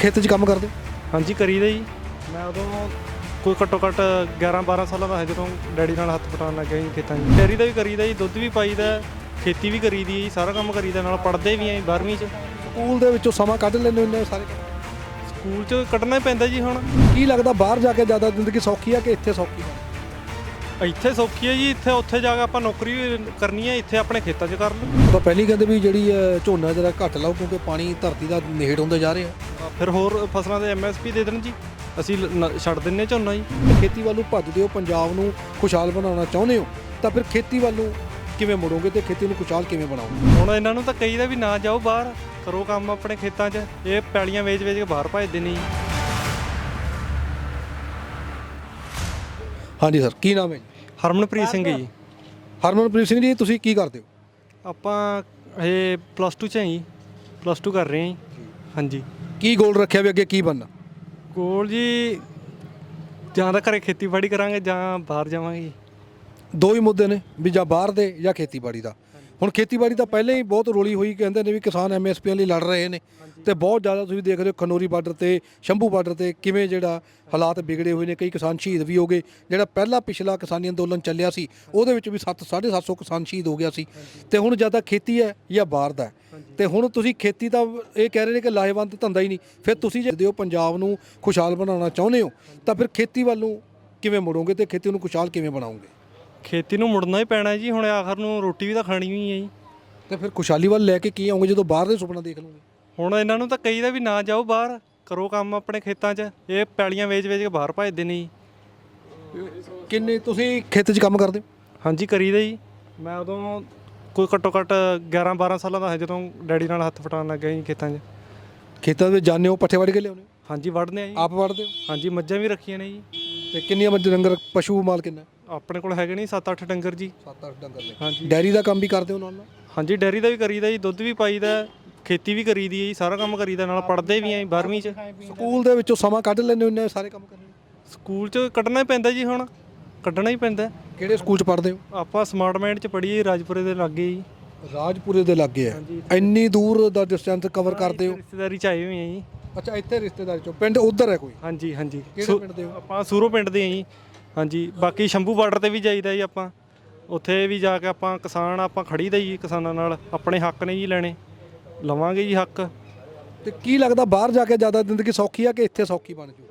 ਖੇਤ 'ਚ ਕੰਮ ਕਰਦੇ? ਹਾਂਜੀ ਕਰੀਦਾ ਜੀ। ਮੈਂ ਉਦੋਂ ਕੋਈ ਘੱਟੋ ਘੱਟ 11 12 ਸਾਲਾਂ ਦਾ ਹੈ ਜਦੋਂ ਡੈਡੀ ਨਾਲ ਹੱਥ ਪਟਾਉਣ ਲੱਗਿਆ ਜੀ ਖੇਤਾਂ 'ਚ। ਡੈਰੀ ਦਾ ਵੀ ਕਰੀਦਾ ਜੀ ਦੁੱਧ ਵੀ ਪਾਈਦਾ ਖੇਤੀ ਵੀ ਕਰੀਦੀ ਹੈ ਜੀ ਸਾਰਾ ਕੰਮ ਕਰੀਦਾ ਨਾਲ ਪੜ੍ਹਦੇ ਵੀ ਆਂ ਜੀ 12ਵੀਂ 'ਚ। ਸਕੂਲ ਦੇ ਵਿੱਚੋਂ ਸਮਾਂ ਕੱਢ ਲੈਂਦੇ ਹੁੰਦੇ ਸਾਰੇ? ਸਕੂਲ 'ਚ ਕੱਢਣਾ ਹੀ ਪੈਂਦਾ ਜੀ ਹੁਣ। ਕੀ ਲੱਗਦਾ ਬਾਹਰ ਜਾ ਕੇ ਜ਼ਿਆਦਾ ਜ਼ਿੰਦਗੀ ਸੌਖੀ ਆ ਕਿ ਇੱਥੇ ਸੌਖੀ ਆ? ਇੱਥੇ ਸੌਖੀ ਹੈ ਜੀ ਇੱਥੇ ਉੱਥੇ ਜਾ ਕੇ ਆਪਾਂ ਨੌਕਰੀ ਕਰਨੀ ਹੈ ਇੱਥੇ ਆਪਣੇ ਖੇਤਾਂ 'ਚ ਕਰ ਲਓ। ਤਾਂ ਪਹਿਲੀ ਕਹਿੰਦੇ ਵੀ ਜਿਹੜੀ ਅ, ਝੋਨਾ ਜਰਾ ਘੱਟ ਲਾਓ ਕਿਉਂਕਿ ਪਾਣੀ ਧਰਤੀ ਦਾ ਨੇੜ ਹੁੰਦੇ ਜਾ ਰਿਹਾ ਫਿਰ ਹੋਰ ਫਸਲਾਂ ਦੇ ਐਮਐਸਪੀ ਦੇ ਦੇਣ ਜੀ। ਅਸੀਂ ਲ- ਨ- ਛੱਡ ਦਿੰਨੇ ਝੋਨਾ ਜੀ। ਖੇਤੀ ਵੱਲ ਨੂੰ ਭੱਜਦੇ ਹੋ ਪੰਜਾਬ ਨੂੰ ਖੁਸ਼ਹਾਲ ਬਣਾਉਣਾ ਚਾਹੁੰਦੇ ਹੋ ਤਾਂ ਫਿਰ ਖੇਤੀ ਵੱਲ ਨੂੰ ਕਿਵੇਂ ਮੁੜੋਗੇ ਤੇ ਖੇਤੀ ਨੂੰ ਖੁਸ਼ਹਾਲ ਕਿਵੇਂ ਬਣਾਓਗੇ? ਹੁਣ ਇਹਨਾਂ ਨੂੰ ਤਾਂ ਕਹੀਦਾ ਵੀ ਨਾ ਜਾਓ ਬਾਹਰ ਕਰੋ ਕੰਮ ਆਪਣੇ ਖੇਤਾਂ 'ਚ। ਇਹ ਪੈਲੀਆਂ ਵੇਚ-ਵੇਚ ਕੇ ਬਾਹਰ ਭੱਜਦੇ ਨੇ ਜੀ। ਹਾਂਜੀ ਸਰ ਕੀ ਨਾਮ ਹੈ ਜੀ? ਹਰਮਨਪ੍ਰੀਤ ਸਿੰਘ ਜੀ। ਹਰਮਨਪ੍ਰੀਤ ਸਿੰਘ ਜੀ ਤੁਸੀਂ ਕੀ ਕਰਦੇ ਹੋ? ਆਪਾਂ ਇਹ ਪਲੱਸ 2 ਚ ਹਾਂ ਜੀ। ਪਲੱਸ 2 ਕਰ ਰਹੇ ਹਾਂ ਜੀ। ਹਾਂਜੀ। ਕੀ ਗੋਲ ਰੱਖਿਆ ਵੀ ਅੱਗੇ ਕੀ ਬਣਨਾ? ਗੋਲ ਜੀ ਜਾਂ ਤਾਂ ਘਰੇ ਖੇਤੀਬਾੜੀ ਕਰਾਂਗੇ ਜਾਂ ਬਾਹਰ ਜਾਵਾਂਗੇ ਜੀ। ਦੋ ਹੀ ਮੁੱਦੇ ਨੇ ਵੀ ਜਾਂ ਬਾਹਰ ਦੇ ਜਾਂ ਖੇਤੀਬਾੜੀ ਦਾ। ਹੁਣ ਖੇਤੀਬਾੜੀ ਤਾਂ ਪਹਿਲਾਂ ਹੀ ਬਹੁਤ ਰੋਲੀ ਹੋਈ ਕਹਿੰਦੇ ਨੇ ਵੀ ਕਿਸਾਨ ਐਮਐਸਪੀ ਲਈ ਲੜ ਰਹੇ ਨੇ। ਤੇ ਬਹੁਤ ਜ਼ਿਆਦਾ ਤੁਸੀਂ ਦੇਖ ਰਹੇ ਹੋ ਖਨੋਰੀ ਬਾਰਡਰ ਤੇ ਸ਼ੰਭੂ ਬਾਰਡਰ ਤੇ ਕਿਵੇਂ ਜਿਹੜਾ ਹਾਲਾਤ ਵਿਗੜੇ ਹੋਏ ਨੇ ਕਈ ਕਿਸਾਨ ਸ਼ਹੀਦ ਵੀ ਹੋ ਗਏ। ਜਿਹੜਾ ਪਹਿਲਾ ਪਿਛਲਾ ਕਿਸਾਨੀ ਅੰਦੋਲਨ ਚੱਲਿਆ ਸੀ ਉਹਦੇ ਵਿੱਚ ਵੀ 7 750 ਕਿਸਾਨ ਸ਼ਹੀਦ ਹੋ ਗਿਆ ਸੀ। ਤੇ ਹੁਣ ਜ਼ਿਆਦਾ ਖੇਤੀ ਹੈ ਜਾਂ ਬਾਹਰ ਦਾ ਹੈ। ਤੇ ਹੁਣ ਤੁਸੀਂ ਖੇਤੀ ਤਾਂ ਇਹ ਕਹਿ ਰਹੇ ਨੇ ਕਿ ਲਾਹੇਵੰਦ ਧੰਦਾ ਹੀ ਨਹੀਂ। ਫਿਰ ਤੁਸੀਂ ਜੇ ਦਿਓ ਪੰਜਾਬ ਨੂੰ ਖੁਸ਼ਹਾਲ ਬਣਾਉਣਾ ਚਾਹੁੰਦੇ ਹੋ ਤਾਂ ਫਿਰ ਖੇਤੀ ਵੱਲ ਨੂੰ ਕਿਵੇਂ ਮੁੜੋਗੇ ਤੇ ਖੇਤੀ ਨੂੰ ਖੁਸ਼ਹਾਲ ਕਿਵੇਂ ਬਣਾਓਗੇ? ਖੇਤੀ ਨੂੰ ਮੁੜਨਾ ਹੀ ਪੈਣਾ ਜੀ ਹੁਣ ਆਖਰ ਨੂੰ ਰੋਟੀ ਵੀ ਤਾਂ ਖਾਣੀ ਹੋਈ ਹੈ ਜੀ। ਤੇ ਫਿਰ ਖੁਸ਼ਹਾਲੀ ਵੱਲ ਲੈ ਕੇ ਕੀ ਆਉਂਗੇ ਜਦੋਂ ਬਾਹਰ ਦੇ ਸੁਪਨਾ ਦੇਖ ਲਓਗੇ? ਹੁਣ ਇਹਨਾਂ ਨੂੰ ਤਾਂ ਕਹੀਦਾ ਵੀ ਨਾ ਜਾਓ ਬਾਹਰ ਕਰੋ ਕੰਮ ਆਪਣੇ ਖੇਤਾਂ 'ਚ ਇਹ ਪੈਲੀਆਂ ਵੇਚ-ਵੇਚ ਕੇ ਬਾਹਰ ਭੱਜਦੇ ਨੇ ਜੀ। ਕਿੰਨੇ ਤੁਸੀਂ ਖੇਤ 'ਚ ਕੰਮ ਕਰਦੇ ਹੋ? ਹਾਂਜੀ ਕਰੀਦਾ ਜੀ। ਮੈਂ ਉਦੋਂ ਕੋਈ ਘੱਟੋ ਘੱਟ 11 12 ਸਾਲਾਂ ਦਾ ਹੈ ਜਦੋਂ ਡੈਡੀ ਨਾਲ ਹੱਥ ਪਟਾਉਣ ਲੱਗਿਆ ਜੀ ਖੇਤਾਂ 'ਚ। ਖੇਤਾਂ ਵਿੱਚ ਜਾਂਦੇ ਹੋ ਪੱਠੇ ਵੜ ਕੇ ਲਿਆਉਂਦੇ ਹੋ? ਹਾਂਜੀ ਵੜਦੇ ਆ ਜੀ। ਆਪ ਵੜਦੇ ਹੋ? ਹਾਂਜੀ ਮੱਝਾਂ ਵੀ ਰੱਖੀਆਂ ਨੇ ਜੀ। ਤੇ ਕਿੰਨੀਆਂ ਮੱਝ ਡੰਗਰ ਪਸ਼ੂ ਮਾਲ ਕਿੰਨਾ? ਆਪਣੇ ਕੋਲ ਹੈਗੇ ਨਹੀਂ 7-8 ਡੰਗਰ ਜੀ। 7-8 ਡੰਗਰ ਨੇ। ਹਾਂਜੀ। ਡੈਰੀ ਦਾ ਕੰਮ ਵੀ ਕਰਦੇ ਹੋ ਨਾਲ ਨਾਲ? ਹਾਂਜੀ ਡੈਰੀ ਦਾ ਵੀ ਕਰੀਦਾ ਜੀ ਦੁੱਧ ਵੀ ਪਾਈਦਾ ਖੇਤੀ ਵੀ ਕਰੀਦੀ ਹੈ ਜੀ ਸਾਰਾ ਕੰਮ ਕਰੀਦਾ ਨਾਲ ਪੜ੍ਹਦੇ ਵੀ ਆਂ ਜੀ 12ਵੀਂ 'ਚ। ਸਕੂਲ ਦੇ ਵਿੱਚੋਂ ਸਮਾਂ ਕੱਢ ਲੈਂਦੇ ਹੁੰਦੇ ਆ ਸਾਰੇ ਕੰਮ ਕਰਨ। ਸਕੂਲ 'ਚ ਕੱਢਣਾ ਹੀ ਪੈਂਦਾ ਜੀ ਹੁਣ ਕੱਢਣਾ ਹੀ ਪੈਂਦਾ। ਕਿਹੜੇ ਸਕੂਲ 'ਚ ਪੜ੍ਹਦੇ ਹੋ? ਆਪਾਂ ਸਮਾਰਟ ਮਾਈਂਡ 'ਚ ਪੜ੍ਹੀਏ ਰਾਜਪੁਰੇ ਦੇ ਲਾਗੇ ਜੀ। ਰਾਜਪੁਰੇ ਦੇ ਲਾਗੇ ਆ ਇੰਨੀ ਦੂਰ ਦਾ ਡਿਸਟੈਂਸ ਕਵਰ ਕਰਦੇ ਹੋ? ਰਿਸ਼ਤੇਦਾਰੀ 'ਚ ਆਏ ਹੋਏ ਆ ਜੀ। ਅੱਛਾ ਇੱਥੇ ਰਿਸ਼ਤੇਦਾਰੀ ਚੋਂ ਪਿੰਡ ਉਧਰ ਹੈ ਕੋਈ? ਹਾਂਜੀ ਹਾਂਜੀ। ਕਿਹੜੇ ਪਿੰਡ ਦੇ ਹੋ? ਆਪਾਂ ਸੂਰੋ ਪਿੰਡ ਦੇ ਆ ਜੀ। ਹਾਂਜੀ ਬਾਕੀ ਸ਼ੰਭੂ ਬਾਰਡਰ ਤੇ ਵੀ ਜਾਈਦਾ ਜੀ ਆਪਾਂ। ਉੱਥੇ ਵੀ ਜਾ ਕੇ ਆਪਾਂ ਕਿਸਾਨ ਆਪਾਂ ਖੜੀਦਾ ਜੀ ਕਿਸਾਨਾਂ ਨਾਲ ਆਪਣੇ ਹੱਕ ਨੇ ਜੀ ਲੈਣੇ। ਲਵਾਂਗੇ ਜੀ ਹੱਕ। ਤੇ ਕੀ ਲੱਗਦਾ ਬਾਹਰ ਜਾ ਕੇ ਜ਼ਿਆਦਾ ਜ਼ਿੰਦਗੀ ਸੌਖੀ ਆ ਕਿ ਇੱਥੇ ਸੌਖੀ ਬਣ ਜੂ?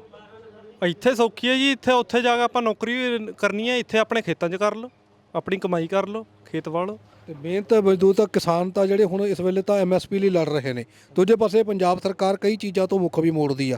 ਇੱਥੇ ਸੌਖੀ ਹੈ ਜੀ ਇੱਥੇ ਉੱਥੇ ਜਾ ਕੇ ਆਪਾਂ ਨੌਕਰੀ ਕਰਨੀ ਹੈ ਇੱਥੇ ਆਪਣੇ ਖੇਤਾਂ 'ਚ ਕਰ ਲਓ। ਆਪਣੀ ਕਮਾਈ ਕਰ ਲਓ, ਖੇਤ ਵਾਲੋ। ਤੇ ਮਿਹਨਤ ਮਜ਼ਦੂਰ ਤਾਂ ਕਿਸਾਨ ਤਾਂ ਜਿਹੜੇ ਹੁਣ ਇਸ ਵੇਲੇ ਤਾਂ ਐਮਐਸਪੀ ਲਈ ਲੜ ਰਹੇ ਨੇ। ਦੂਜੇ ਪਾਸੇ ਪੰਜਾਬ ਸਰਕਾਰ ਕਈ ਚੀਜ਼ਾਂ ਤੋਂ ਮੁੱਖ ਵੀ ਮੋੜਦੀ ਆ।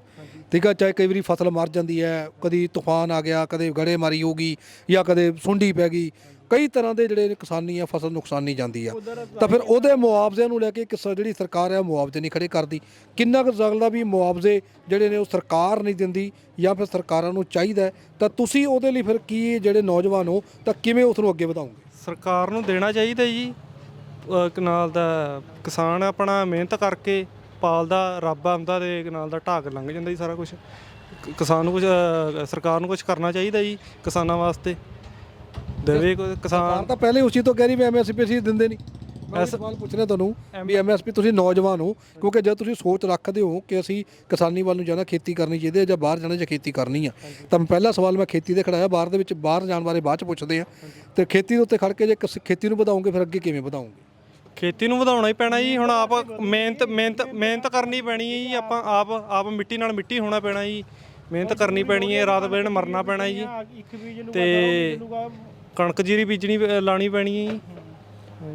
ਠੀਕ ਆ, ਚਾਹੇ ਕਈ ਵਾਰੀ ਫਸਲ ਮਰ ਜਾਂਦੀ ਹੈ, ਕਦੀ ਤੂਫਾਨ ਆ ਗਿਆ, ਕਦੇ ਗੜੇਮਾਰੀ ਹੋ ਗਈ ਜਾਂ ਕਦੇ ਸੁੰਡੀ ਪੈ ਗਈ। ਕਈ ਤਰ੍ਹਾਂ ਦੇ ਜਿਹੜੇ ਕਿਸਾਨੀ ਆ ਫਸਲ ਨੁਕਸਾਨੀ ਜਾਂਦੀ ਆ। ਤਾਂ ਫਿਰ ਉਹਦੇ ਮੁਆਵਜ਼ਿਆਂ ਨੂੰ ਲੈ ਕੇ ਕਿਸ ਜਿਹੜੀ ਸਰਕਾਰ ਆ ਮੁਆਵਜ਼ੇ ਨਹੀਂ ਖੜੇ ਕਰਦੀ। ਕਿੰਨਾ ਕੁ ਲੱਗਦਾ ਵੀ ਮੁਆਵਜ਼ੇ ਜਿਹੜੇ ਨੇ ਉਹ ਸਰਕਾਰ ਨਹੀਂ ਦਿੰਦੀ ਜਾਂ ਫਿਰ ਸਰਕਾਰਾਂ ਨੂੰ ਚਾਹੀਦਾ ਤਾਂ ਤੁਸੀਂ ਉਹਦੇ ਲਈ ਫਿਰ ਕੀ ਜਿਹੜੇ ਨੌਜਵਾਨ ਹੋ ਤਾਂ ਕਿਵੇਂ ਉਸ ਨੂੰ ਅੱਗੇ ਵਧਾਓਗੇ? ਸਰਕਾਰ ਨੂੰ ਦੇਣਾ ਚਾਹੀਦਾ ਜੀ। ਕਨਾਲ ਦਾ ਕਿਸਾਨ ਆਪਣਾ ਮਿਹਨਤ ਕਰਕੇ ਪਾਲਦਾ ਰੱਬ ਆਉਂਦਾ ਤੇ ਕਨਾਲ ਦਾ ਢਾਕ ਲੰਘ ਜਾਂਦਾ ਜੀ ਸਾਰਾ ਕੁਝ ਕਿਸਾਨ ਨੂੰ ਕੁਝ ਸਰਕਾਰ ਨੂੰ ਕੁਝ ਕਰਨਾ ਚਾਹੀਦਾ ਜੀ ਕਿਸਾਨਾਂ ਵਾਸਤੇ। ਦੇਵੇ ਕੋਈ ਸਰਕਾਰ ਕਿਸਾਨ ਤਾਂ ਪਹਿਲੇ ਉਸ ਚੀਜ਼ ਤੋਂ ਕਹਿ ਰਹੀ ਵੀ ਐਮਐਸਪੀ ਅਸੀਂ ਦਿੰਦੇ ਨਹੀਂ। ਮੈਂ ਸਵਾਲ ਪੁੱਛਣਾ ਤੁਹਾਨੂੰ ਵੀ ਐਮਐਸਪੀ ਤੁਸੀਂ ਨੌਜਵਾਨ ਹੋ ਕਿਉਂਕਿ ਜਦ ਤੁਸੀਂ ਸੋਚ ਰੱਖਦੇ ਹੋ ਕਿ ਅਸੀਂ ਕਿਸਾਨੀ ਵੱਲ ਨੂੰ ਜਾਣਾ ਖੇਤੀ ਕਰਨੀ ਚਾਹੀਦੀ ਹੈ ਜਾਂ ਬਾਹਰ ਜਾਣਾ ਜਾਂ ਖੇਤੀ ਕਰਨੀ ਆ ਤਾਂ ਪਹਿਲਾ ਸਵਾਲ ਮੈਂ ਖੇਤੀ ਦੇ ਖੜਾਇਆ ਬਾਹਰ ਦੇ ਵਿੱਚ ਬਾਹਰ ਜਾਣ ਬਾਰੇ ਬਾਅਦ ਚ ਪੁੱਛਦੇ ਆ। ਤੇ ਖੇਤੀ ਦੇ ਉੱਤੇ ਖੜ ਕੇ ਜੇ ਕਿਸ- ਖੇਤੀ ਨੂੰ ਵਧਾਓਗੇ ਫਿਰ ਅੱਗੇ ਕਿਵੇਂ ਵਧਾਓਗੇ? ਖੇਤੀ ਨੂੰ ਵਧਾਉਣਾ ਹੀ ਪੈਣਾ ਜੀ ਹੁਣ ਆਪ ਮਿਹਨਤ ਮਿਹਨਤ ਮਿਹਨਤ ਕਰਨੀ ਪੈਣੀ ਹੈ ਜੀ ਆਪਾਂ ਆਪ ਆਪ ਮਿੱਟੀ ਨਾਲ ਮਿੱਟੀ ਹੋਣਾ ਪੈਣਾ ਜੀ ਮਿਹਨਤ ਕਰਨੀ ਪੈਣੀ ਹੈ ਰਾਤ ਦਿਨ ਮਰਨਾ ਪੈਣਾ ਜੀ। ਤੇ ਕਣਕ ਜੀਰੀ ਬੀਜਣੀ ਪੈ- ਲਾਣੀ ਪੈਣੀ ਹੈ ਜੀ।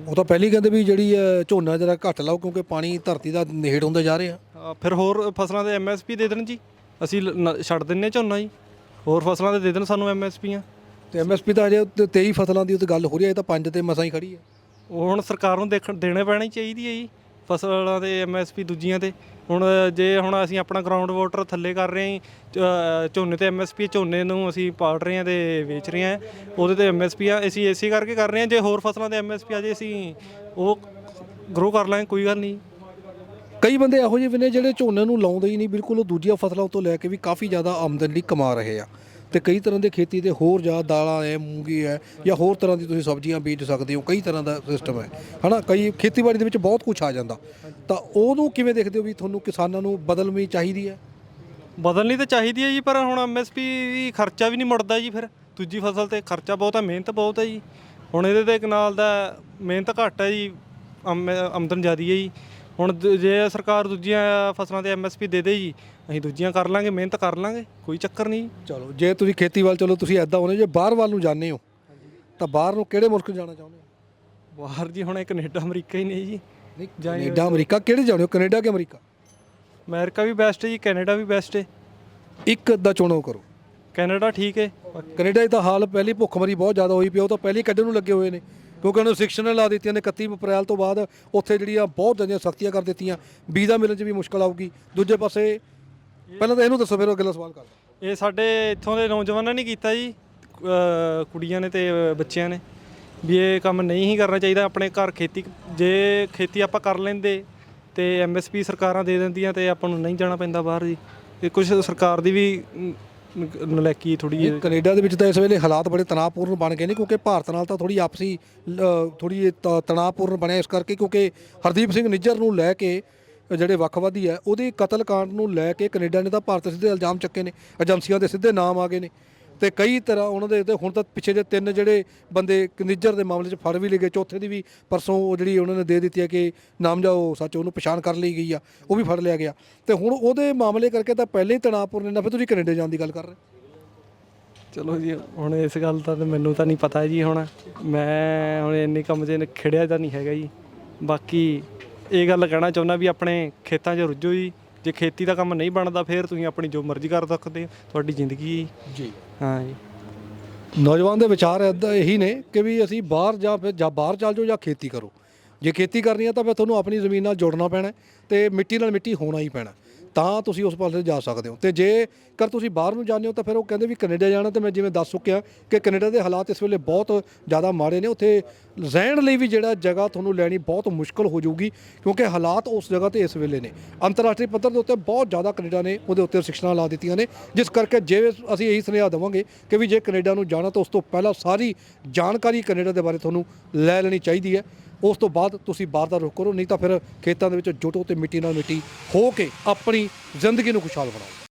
ਉਹ ਤਾਂ ਪਹਿਲੀ ਕਹਿੰਦੇ ਵੀ ਜਿਹੜੀ ਅ, ਝੋਨਾ ਜਰਾ ਘੱਟ ਲਾਓ ਕਿਉਂਕਿ ਪਾਣੀ ਧਰਤੀ ਦਾ ਨੇੜ ਹੁੰਦੇ ਜਾ ਰਿਹਾ। ਅ, ਫਿਰ ਹੋਰ ਫਸਲਾਂ ਦੇ ਐਮਐਸਪੀ ਦੇ ਦੇਣ ਜੀ। ਅਸੀਂ ਲ- ਨ- ਛੱਡ ਦਿੰਨੇ ਝੋਨਾ ਜੀ। ਹੋਰ ਫਸਲਾਂ ਦੇ ਦੇ ਦੇਣ ਸਾਨੂੰ ਐਮਐਸਪੀਆਂ ਤੇ ਐਮਐਸਪੀ ਤਾਂ ਅਜੇ ਉੱਤੇ 23 ਫਸਲਾਂ ਦੀ ਉੱਤੇ ਗੱਲ ਹੋ ਰਹੀ ਹੈ ਇਹ ਤਾਂ ਪੰਜ ਤੇ ਮਸਾਂ ਹੀ ਖੜੀ ਹੈ। ਉਹ ਹੁਣ ਸਰਕਾਰ ਨੂੰ ਦੇਖਣ ਦੇਣੇ ਪੈਣੀ ਚਾਹੀਦੀ ਹੈ ਜੀ। ਫਸਲਾਂ ਦੇ ਐਮਐਸਪੀ ਦੂਜੀਆਂ ਤੇ। ਹੁਣ ਜੇ ਹੁਣ ਅਸੀਂ ਆਪਣਾ ਗਰਾਊਂਡ ਵਾਟਰ ਥੱਲੇ ਕਰ ਰਹੇ ਹਾਂ ਅ, ਝੋਨੇ ਤੇ ਐਮਐਸਪੀ ਝੋਨੇ ਨੂੰ ਅਸੀਂ ਪਾੜ ਰਹੇ ਹਾਂ ਤੇ ਵੇਚ ਰਹੇ ਹਾਂ। ਉਹਦੇ ਤੇ ਐਮਐਸਪੀ ਆ ਅਸੀਂ ਏਸੀ ਕਰਕੇ ਕਰ ਰਹੇ ਹਾਂ। ਜੇ ਹੋਰ ਫਸਲਾਂ ਤੇ ਐਮਐਸਪੀ ਆ ਜੇ ਅਸੀਂ ਉਹ ਗਰੋ ਕਰ ਲਾਂਗੇ ਕੋਈ ਗੱਲ ਨਹੀਂ। ਕਈ ਬੰਦੇ ਇਹੋ ਜਿਹੇ ਵੀ ਨੇ ਜਿਹੜੇ ਝੋਨੇ ਨੂੰ ਲਾਉਂਦੇ ਹੀ ਨਹੀਂ ਬਿਲਕੁਲ ਉਹ ਦੂਜੀਆਂ ਫਸਲਾਂ ਤੋਂ ਲੈ ਕੇ ਵੀ ਕਾਫੀ ਜ਼ਿਆਦਾ ਆਮਦਨ ਲਈ ਕਮਾ ਰਹੇ ਆ। ਤੇ ਕਈ ਤਰ੍ਹਾਂ ਦੇ ਖੇਤੀ ਦੇ ਹੋਰ ਜਾਂ ਦਾਲਾਂ ਹੈ ਮੂੰਗੀ ਹੈ ਜਾਂ ਹੋਰ ਤਰ੍ਹਾਂ ਦੀ ਤੁਸੀਂ ਸਬਜ਼ੀਆਂ ਬੀਜ ਸਕਦੇ ਹੋ, ਕਈ ਤਰ੍ਹਾਂ ਦਾ ਸਿਸਟਮ ਹੈ ਹਨਾ, ਕਈ ਖੇਤੀਬਾੜੀ ਦੇ ਵਿੱਚ ਬਹੁਤ ਕੁਝ ਆ ਜਾਂਦਾ। ਤਾਂ ਉਹਨੂੰ ਕਿਵੇਂ ਦੇਖਦੇ ਹੋ ਵੀ ਤੁਹਾਨੂੰ ਕਿਸਾਨਾਂ ਨੂੰ ਬਦਲਣੀ ਚਾਹੀਦੀ ਹੈ ਬਦਲਣੀ ਤਾਂ ਚਾਹੀਦੀ ਹੈ ਜੀ, ਪਰ ਹੁਣ ਐਮਐਸਪੀ ਖਰਚਾ ਵੀ ਨਹੀਂ ਮੁੜਦਾ ਜੀ ਫਿਰ। ਦੂਜੀ ਫਸਲ ਤੇ ਖਰਚਾ ਬਹੁਤ ਹੈ ਮਿਹਨਤ ਬਹੁਤ ਹੈ ਜੀ। ਹੁਣ ਇਹਦੇ ਤੇ ਕਨਾਲ ਦਾ ਮਿਹਨਤ ਘੱਟ ਹੈ ਜੀ ਆਮ- ਆਮਦਨ ਜ਼ਿਆਦੀ ਹੈ ਜੀ। ਹੁਣ ਦ- ਜੇ ਸਰਕਾਰ ਦੂਜੀਆਂ ਫਸਲਾਂ ਤੇ ਐਮਐਸਪੀ ਦੇ ਦੇ ਜੀ ਅਸੀਂ ਦੂਜੀਆਂ ਕਰ ਲਾਂਗੇ ਮਿਹਨਤ ਕਰ ਲਾਂਗੇ ਕੋਈ ਚੱਕਰ ਨਹੀਂ। ਚਲੋ ਜੇ ਤੁਸੀਂ ਖੇਤੀ ਵੱਲ ਚਲੋ ਤੁਸੀਂ ਐਦਾਂ ਹੋਣੇ ਜੇ ਬਾਹਰ ਵੱਲ ਨੂੰ ਜਾਂਦੇ ਹੋ ਤਾਂ ਬਾਹਰ ਨੂੰ ਕਿਹੜੇ ਮੁਲਕ ਜਾਣਾ ਚਾਹੁੰਦੇ ਹੋ? ਬਾਹਰ ਜੀ ਹੁਣ ਇਹ ਕੈਨੇਡਾ ਅਮਰੀਕਾ ਹੀ ਨੇ ਜੀ। ਨਹੀਂ ਕੈਨੇਡਾ ਅਮਰੀਕਾ ਕਿਹੜੇ ਜਾਣੇ ਹੋ? ਕੈਨੇਡਾ ਕਿ ਅਮਰੀਕਾ? ਅਮਰੀਕਾ ਵੀ ਬੈਸਟ ਹੈ ਜੀ ਕੈਨੇਡਾ ਵੀ ਬੈਸਟ ਹੈ। ਇੱਕ ਦਾ ਚੁਣੋ ਕਰੋ। ਕੈਨੇਡਾ ਠੀਕ ਹੈ। ਕੈਨੇਡਾ 'ਚ ਤਾਂ ਹਾਲ ਪਹਿਲੀ ਭੁੱਖਮਰੀ ਬਹੁਤ ਜ਼ਿਆਦਾ ਹੋਈ ਪਈ ਉਹ ਤਾਂ ਪਹਿਲੀ ਕੱਢਣ ਨੂੰ ਲੱਗੇ ਹੋਏ ਨੇ। ਕਿਉਂਕਿ ਉਹਨਾਂ ਸਿਕਸ਼ਨਾਂ ਲਾ ਦਿੱਤੀਆਂ ਨੇ 31 ਅਪ੍ਰੈਲ ਤੋਂ ਬਾਅਦ ਉੱਥੇ ਜਿਹੜੀਆਂ ਬਹੁਤ ਜ਼ਿਆਦਾ ਸਖਤੀਆਂ ਕਰ ਦਿੱਤੀਆਂ। ਵੀਜ਼ਾ ਮਿਲਣ 'ਚ ਵੀ ਮੁਸ਼ਕਲ ਆਊਗੀ। ਦੂਜੇ ਪਾਸੇ, ਪਹਿਲਾਂ ਤਾਂ ਇਹਨੂੰ ਦੱਸੋ, ਫਿਰ ਉਹ ਅਗਲਾ ਸਵਾਲ ਕਰਦਾ ਇਹ ਸਾਡੇ ਇੱਥੋਂ ਦੇ ਨੌਜਵਾਨਾਂ ਨੇ ਕੀਤਾ ਜੀ ਕੁੜੀਆਂ ਨੇ ਤੇ ਬੱਚਿਆਂ ਨੇ। ਵੀ ਇਹ ਕੰਮ ਨਹੀਂ ਹੀ ਕਰਨਾ ਚਾਹੀਦਾ, ਆਪਣੇ ਘਰ ਖੇਤੀ, ਜੇ ਖੇਤੀ ਆਪਾਂ ਕਰ ਲੈਂਦੇ ਤੇ ਐਮਐਸਪੀ ਸਰਕਾਰਾਂ ਦੇ ਦਿੰਦੀਆਂ ਤੇ ਆਪਾਂ ਨੂੰ ਨਹੀਂ ਜਾਣਾ ਪੈਂਦਾ ਬਾਹਰ ਜੀ। ਇਹ ਕੁਝ ਸਰਕਾਰ ਦੀ ਵੀ ਨ- ਨ- ਨਲਾਇਕੀ ਥੋੜੀ ਹੈ ਕੈਨੇਡਾ ਦੇ ਵਿੱਚ ਤਾਂ ਇਸ ਵੇਲੇ ਹਾਲਾਤ ਬੜੇ ਤਣਾਅਪੂਰਨ ਬਣ ਗਏ ਨੇ ਕਿਉਂਕਿ ਭਾਰਤ ਨਾਲ ਤਾਂ ਥੋੜੀ ਆਪਸੀ ਥੋੜੀ ਤਣਾਅਪੂਰਨ ਬਣਿਆ ਇਸ ਕਰਕੇ ਕਿਉਂਕਿ ਹਰਦੀਪ ਸਿੰਘ ਨਿੱਜਰ ਨੂੰ ਲੈ ਕੇ ਜਿਹੜੇ ਵੱਖਵਾਦੀ ਹੈ, ਉਹਦੇ ਕਤਲकांड ਨੂੰ ਲੈ ਕੇ ਕੈਨੇਡਾ ਨੇ ਤਾਂ ਭਾਰਤ ਤੇ ਸਿੱਧੇ ਇਲਜ਼ਾਮ ਚੱਕੇ ਨੇ, ਏਜੰਸੀਆਂ ਦੇ ਸਿੱਧੇ ਨਾਮ ਆ ਗਏ ਨੇ। ਤੇ ਕਈ ਤਰ੍ਹਾਂ ਉਹਨਾਂ ਦੇ ਤੇ ਹੁਣ ਤਾਂ ਪਿੱਛੇ ਜੇ ਤਿੰਨ ਜਿਹੜੇ ਬੰਦੇ ਨਿੱਜਰ ਦੇ ਮਾਮਲੇ 'ਚ ਫੜ ਵੀ ਲਏ ਗਏ, ਚੌਥੇ ਦੀ ਵੀ ਪਰਸੋਂ ਉਹ ਜਿਹੜੀ ਉਹਨਾਂ ਨੇ ਦੇ ਦਿੱਤੀ ਹੈ ਕਿ ਨਾਮ ਜਾਓ ਸੱਚ ਉਹਨੂੰ ਪਛਾਣ ਕਰ ਲਈ ਗਈ ਆ, ਉਹ ਵੀ ਫੜ ਲਿਆ ਗਿਆ। ਤੇ ਹੁਣ ਉਹਦੇ ਮਾਮਲੇ ਕਰਕੇ ਤਾਂ ਪਹਿਲੇ ਹੀ ਤਣਾਅਪੂਰਨ ਨੇ ਫਿਰ ਤੁਸੀਂ ਕੈਨੇਡਾ ਜਾਣ ਦੀ ਗੱਲ ਕਰ ਰਹੇ ਚਲੋ ਜੀ, ਹੁਣ ਇਸ ਗੱਲ ਦਾ ਤਾਂ ਮੈਨੂੰ ਤਾਂ ਨਹੀਂ ਪਤਾ ਜੀ ਹੁਣ। ਮੈਂ ਹੁਣ ਇੰਨੇ ਕੰਮ 'ਚ ਖਿੜਿਆ ਤਾਂ ਨਹੀਂ ਹੈਗਾ ਜੀ। ਬਾਕੀ ਇਹ ਗੱਲ ਕਹਿਣਾ ਚਾਹੁੰਦਾ ਵੀ ਆਪਣੇ ਖੇਤਾਂ 'ਚ ਰੁੱਝੋ ਜੀ। ਜੇ ਖੇਤੀ ਦਾ ਕੰਮ ਨਹੀਂ ਬਣਦਾ ਫਿਰ ਤੁਸੀਂ ਆਪਣੀ ਜੋ ਮਰਜ਼ੀ ਕਰ ਸਕਦੇ ਹੋ ਤੁਹਾਡੀ ਜ਼ਿੰਦਗੀ ਜੀ। ਹਾਂ ਜੀ। ਨੌਜਵਾਨ ਦੇ ਵਿਚਾਰ ਇਦਾਂ ਇਹੀ ਨੇ ਕਿ ਵੀ ਅਸੀਂ ਬਾਹਰ ਜਾਂ ਫਿਰ ਜਾਂ ਬਾਹਰ ਚੱਲ ਜਾਓ ਜਾਂ ਖੇਤੀ ਕਰੋ। ਜੇ ਖੇਤੀ ਕਰਨੀ ਹੈ ਤਾਂ ਫਿਰ ਤੁਹਾਨੂੰ ਆਪਣੀ ਜ਼ਮੀਨ ਨਾਲ ਜੁੜਨਾ ਪੈਣਾ ਹੈ ਤੇ ਮਿੱਟੀ ਨਾਲ ਮਿੱਟੀ ਹੋਣਾ ਹੀ ਪੈਣਾ ਤਾਂ ਤੁਸੀਂ ਉਸ ਪਾਸੇ ਜਾ ਸਕਦੇ ਹੋ। ਤੇ ਜੇ ਕਰ ਤੁਸੀਂ ਬਾਹਰ ਨੂੰ ਜਾਂਦੇ ਹੋ ਤਾਂ ਫਿਰ ਉਹ ਕਹਿੰਦੇ ਵੀ ਕੈਨੇਡਾ ਜਾਣਾ ਤੇ ਮੈਂ ਜਿਵੇਂ ਦੱਸ ਚੁੱਕਿਆ ਕਿ ਕੈਨੇਡਾ ਦੇ ਹਾਲਾਤ ਇਸ ਵੇਲੇ ਬਹੁਤ ਜ਼ਿਆਦਾ ਮਾੜੇ ਨੇ। ਉੱਥੇ ਰਹਿਣ ਲਈ ਵੀ ਜਿਹੜਾ ਜਗ੍ਹਾ ਤੁਹਾਨੂੰ ਲੈਣੀ ਬਹੁਤ ਮੁਸ਼ਕਲ ਹੋ ਜਾਊਗੀ ਕਿਉਂਕਿ ਹਾਲਾਤ ਉਸ ਜਗ੍ਹਾ ਤੇ ਇਸ ਵੇਲੇ ਨੇ। ਅੰਤਰਰਾਸ਼ਟਰੀ ਪੱਧਰ ਦੇ ਉੱਤੇ ਬਹੁਤ ਜ਼ਿਆਦਾ ਕੈਨੇਡਾ ਨੇ ਉਹਦੇ ਉੱਤੇ ਰਿਸਟ੍ਰਿਕਸ਼ਨਾਂ ਲਾ ਦਿੱਤੀਆਂ ਨੇ। ਜਿਸ ਕਰਕੇ ਜੇ ਅਸੀਂ ਇਹੀ ਸੁਨੇਹਾ ਦੇਵਾਂਗੇ ਕਿ ਵੀ ਜੇ ਕੈਨੇਡਾ ਨੂੰ ਜਾਣਾ ਤਾਂ ਉਸ ਤੋਂ ਪਹਿਲਾਂ ਸਾਰੀ ਜਾਣਕਾਰੀ ਕੈਨੇਡਾ ਦੇ ਬਾਰੇ ਤੁਹਾਨੂੰ ਲੈ ਲੈਣੀ ਚਾਹੀਦੀ ਹੈ। ਉਸ ਤੋਂ ਬਾਅਦ ਤੁਸੀਂ ਬਾਹਰ ਦਾ ਰੁਖ ਕਰੋ, ਨਹੀਂ ਤਾਂ ਫਿਰ ਖੇਤਾਂ ਦੇ ਵਿੱਚ ਜੁਟੋ ਤੇ ਮਿੱਟੀ ਨਾਲ ਮਿੱਟੀ ਹੋ ਕੇ ਆਪਣੀ ਜ਼ਿੰਦਗੀ ਨੂੰ ਖੁਸ਼ਹਾਲ ਬਣਾਓ।